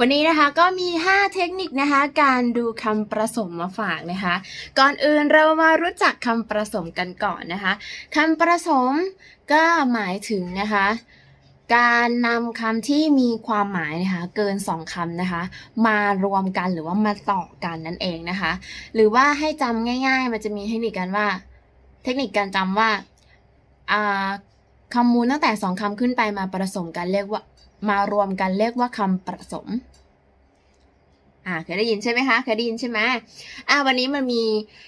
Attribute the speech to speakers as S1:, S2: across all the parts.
S1: วันนี้นะคะก็มี 5 เทคนิคนะคะ การดูคำประสมมาฝากนะคะ ก่อนอื่นเรามารู้จักคำประสมกันก่อนนะคะคำประสมก็หมายถึงนะคะ การนำคำที่มีความหมายนะคะ เกิน 2คำนะคะ มารวมกันหรือว่ามาต่อกันนั่นเองนะคะ หรือว่าให้จำง่าย ๆ มันจะมีเทคนิคกันว่า เทคนิคการจำว่าอ่าคำมูลตั้งแต่สองคำขึ้นไปมาผสมกันเรียกว่ามารวมกันเรียกว่าคำผสม อ่าเคยได้ยินใช่ไหมคะเคยได้ยินใช่ไหมอ่าวันนี้มันมี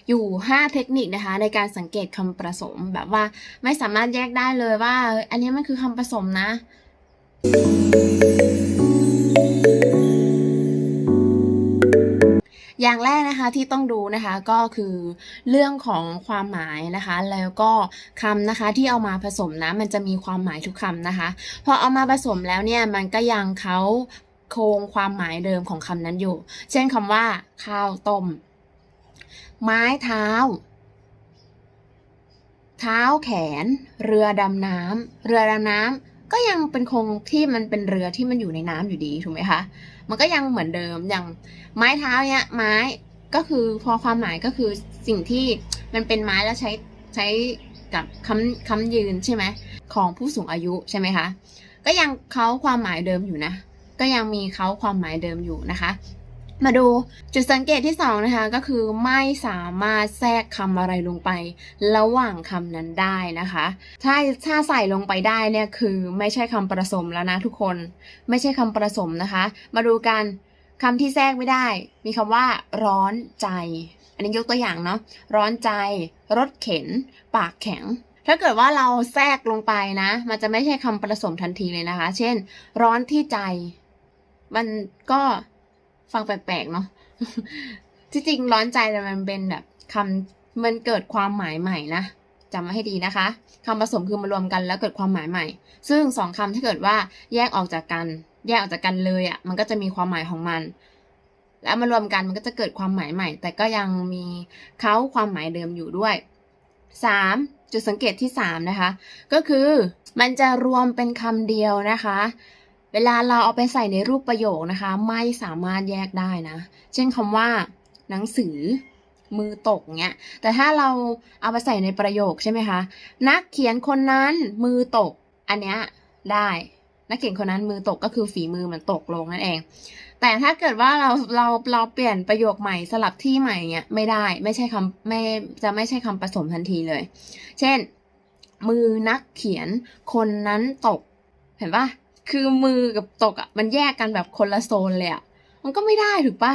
S1: อยู่ 5 เทคนิคนะคะ ในการสังเกตคำผสมแบบว่าไม่สามารถแยกได้เลยว่า อันนี้มันคือคำผสมนะอย่างแรกนะคะที่ต้องดูนะคะก็คือเรื่องของความหมายนะคะ แล้วก็คำนะคะที่เอามาผสมนะมันจะมีความหมายทุกคำนะคะ พอเอามาผสมแล้วเนี่ยมันก็ยังเขา โครงความหมายเดิมของคำนั้นอยู่ เช่นคำว่า ข้าวต้ม ไม้เท้า เท้าแขน เรือดำน้ำเรือดำน้ำก็ยังเป็นคงที่มันเป็นเรือที่มันอยู่ในน้ำอยู่ดีถูกไหมคะ มันก็ยังเหมือนเดิมอย่างไม้เท้าเนี่ยไม้ก็คือพอความหมายก็คือสิ่งที่มันเป็นไม้แล้วใช้ใช้กับคำคำยืนใช่ไหมของผู้สูงอายุใช่ไหมคะ ก็ยังเขาความหมายเดิมอยู่นะ ก็ยังมีเขาความหมายเดิมอยู่นะคะ มาดูจุดสังเกตที่สองนะคะ ก็คือไม่สามารถแทรกคำอะไรลงไป ระหว่างคำนั้นได้นะคะ ถ้าถ้าใส่ลงไปได้เนี่ยคือไม่ใช่คำประสมแล้วนะทุกคน ไม่ใช่คำประสมนะคะ มาดูกันคำที่แทรกไม่ได้ มีคำว่า ร้อนใจ อันนี้ยกตัวอย่างเนาะ ร้อนใจ รถเข็น ปากแข็ง ถ้าเกิดว่าเราแทรกลงไปนะ มันจะไม่ใช่คำประสมทันทีเลยนะคะ เช่น ร้อนที่ใจ มันก็ฟังแปลกๆเนาะที่จริงร้อนใจแต่มันเป็นแบบคำมันเกิดความหมายใหม่นะจำมาให้ดีนะคะคำผสมคือมารวมกันแล้วเกิดความหมายใหม่ ซึ่งสองคำถ้าเกิดว่าแยกออกจากกัน แยกออกจากกันเลยอะ่ะ มันก็จะมีความหมายของมัน แล้วมารวมกันมันก็จะเกิดความหมายใหม่ แต่ก็ยังมีเขาความหมายเดิมอยู่ด้วย 3. จุดสังเกตที่ 3 นะคะ ก็คือมันจะรวมเป็นคำเดียวนะคะ เวลาเราเอาไปใส่ในรูปประโยคนะคะ ไม่สามารถแยกได้นะ เช่นคำว่า หนังสือ มือตกเงี้ย แต่ถ้าเราเอาไปใส่ในประโยคใช่ไหมคะ นักเขียนคนนั้นมือตก อันเนี้ยได้ นักเขียนคนนั้นมือตกก็คือฝีมือมันตกลงนั่นเอง แต่ถ้าเกิดว่าเราเราเราเปลี่ยนประโยคใหม่สลับที่ใหม่เนี้ยไม่ได้ ไม่ใช่คำไม่จะไม่ใช่คำผสมทันทีเลย เช่น มือนักเขียนคนนั้นตก เห็นปะ คือมือกับตกอะมันแยกกันแบบคนละโซนเลยอะมันก็ไม่ได้ถูกปะ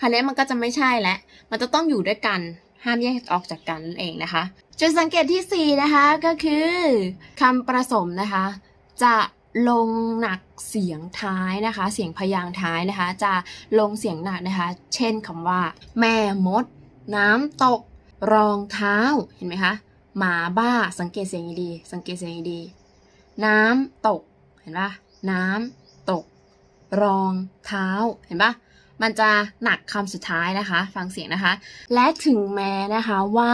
S1: คราวนี้มันก็จะไม่ใช่แล้วมันจะต้องอยู่ด้วยกันห้ามแยกออกจากกันเองนะคะจุดสังเกตที่ 4 นะคะก็คือคำประสมนะคะ จะลงหนักเสียงท้ายนะคะ เสียงพยางค์ท้ายนะคะ จะลงเสียงหนักนะคะ เช่นคำว่า แม่มด น้ำตก รองเท้าเห็นไหมคะหมาบ้าสังเกตเสียงดี สังเกตเสียงดี น้ำตกเห็นปะ น้ำตก รองเท้าเห็นปะมันจะหนักคำสุดท้ายนะคะ ฟังเสียงนะคะ และถึงแม้นะคะว่า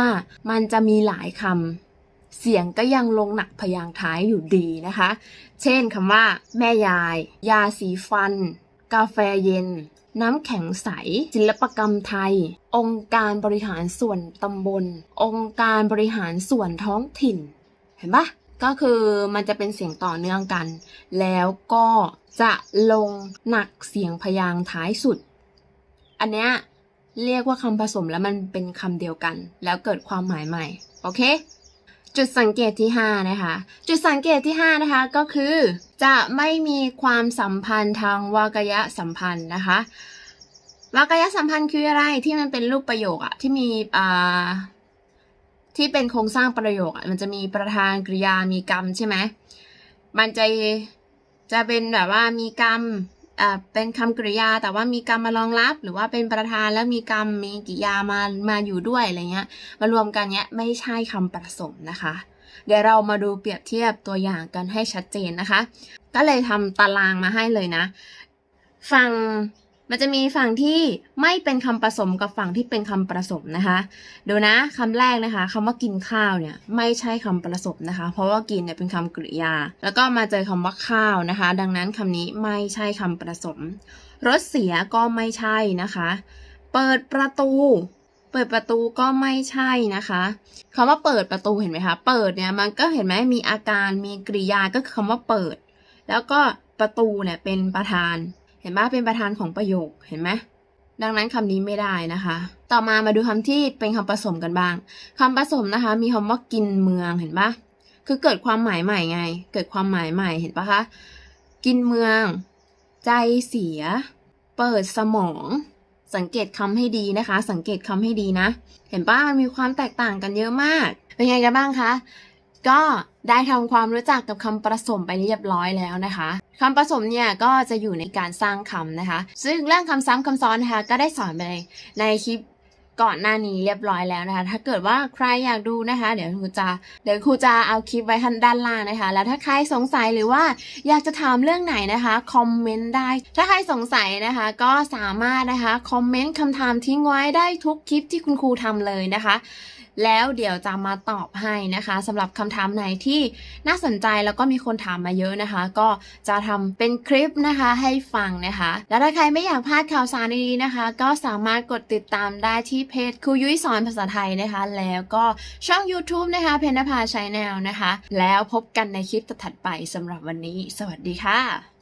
S1: มันจะมีหลายคำเสียงก็ยังลงหนักพยางท้ายอยู่ดีนะคะ เช่นคำว่า แม่ยาย ยาสีฟัน กาแฟเย็น น้ำแข็งใส ศิลปกรรมไทย องค์การบริหารส่วนตำบล องค์การบริหารส่วนท้องถิ่น เห็นปะ ก็คือมันจะเป็นเสียงต่อเนื่องกัน แล้วก็จะลงหนักเสียงพยางค์ท้ายสุด อันเนี้ยเรียกว่าคำผสมแล้วมันเป็นคำเดียวกัน แล้วเกิดความหมายใหม่ โอเค จุดสังเกตที่ 5 นะคะ จุดสังเกตที่ 5 นะคะ ก็คือ จะไม่มีความสัมพันธ์ทางวากยะสัมพันธ์นะคะวากยะสัมพันธ์คืออะไรที่มันเป็นรูปประโยคอะที่มีอ่า ที่เป็นโครงสร้างประโยคอะมันจะมีประธานกริยามีกรรมใช่ไหมมันจะจะเป็นแบบว่ามีกรรมอ่าเป็นคำกริยาแต่ว่ามีกรรมมารองรับ หรือว่าเป็นประธานแล้วมีกรรมมีกริยามามาอยู่ด้วยอะไรเงี้ยมารวมกันเนี้ยไม่ใช่คำผสมนะคะ เดี๋ยวเรามาดูเปรียบเทียบตัวอย่างกันให้ชัดเจนนะคะ ก็เลยทำตารางมาให้เลยนะฟัง มันจะมีฝั่งที่ไม่เป็นคำผสมกับฝั่งที่เป็นคำผสมนะคะดูนะคำแรกนะคะคำว่ากินข้าวเนี่ยไม่ใช่คำผสมนะคะ เพราะว่ากินเนี่ยเป็นคำกริยา แล้วก็มาเจอคำว่าข้าวนะคะ ดังนั้นคำนี้ไม่ใช่คำผสมรถเสียก็ไม่ใช่นะคะ เปิดประตู เปิดประตูก็ไม่ใช่นะคะคำว่าเปิดประตูเห็นไหมคะ เปิดเนี่ยมันก็เห็นไหมมีอาการมีกริยาก็คือคำว่าเปิด แล้วก็ประตูเนี่ยเป็นประธาน ห็นไหมเป็นประธานของประโยคเห็นไหมดังนั้นคำนี้ไม่ได้นะคะ ต่อมามาดูคำที่เป็นคำผสมกันบ้างคำผสมนะคะ มีคำว่ากินเมืองเห็นปะคือเกิดความหมายใหม่ไง เกิดความหมายใหม่เห็นปะคะ กินเมือง ใจเสีย เปิดสมอง สังเกตคำให้ดีนะคะ สังเกตคำให้ดีนะ เห็นปะมันมีความแตกต่างกันเยอะมาก เป็นไงกันบ้างคะ ก็ได้ทำความรู้จักกับคำผสมไปเรียบร้อยแล้วนะคะ คำผสมเนี่ยก็จะอยู่ในการสร้างคำนะคะ ซึ่งเรื่องคำซ้ำคำซ้อนนะคะก็ได้สอนไปในคลิป ก่อนหน้านี้เรียบร้อยแล้วนะคะ ถ้าเกิดว่าใครอยากดูนะคะ เดี๋ยวครูจะเดี๋ยวครูจะเอาคลิปไว้ข้างด้านล่างนะคะ แล้วถ้าใครสงสัยหรือว่าอยากจะถามเรื่องไหนนะคะคอมเมนต์ได้ ถ้าใครสงสัยนะคะ ก็สามารถนะคะคอมเมนต์คำถามทิ้งไว้ได้ทุกคลิปที่คุณครูทำเลยนะคะแล้วเดี๋ยวจะมาตอบให้นะคะสำหรับคำถามไหนที่น่าสนใจแล้วก็มีคนถามมาเยอะนะคะ ก็จะทำเป็นคลิปนะคะให้ฟังนะคะ แล้วถ้าใครไม่อยากพลาดข่าวสารดีๆนะคะ ก็สามารถกดติดตามได้ที่เพจครูยุ้ยสอนภาษาไทยนะคะ แล้วก็ช่อง YouTube นะคะ เพนนภาช n แนลนะคะ แล้วพบกันในคลิปถัดไปสำหรับวันนี้ สวัสดีค่ะ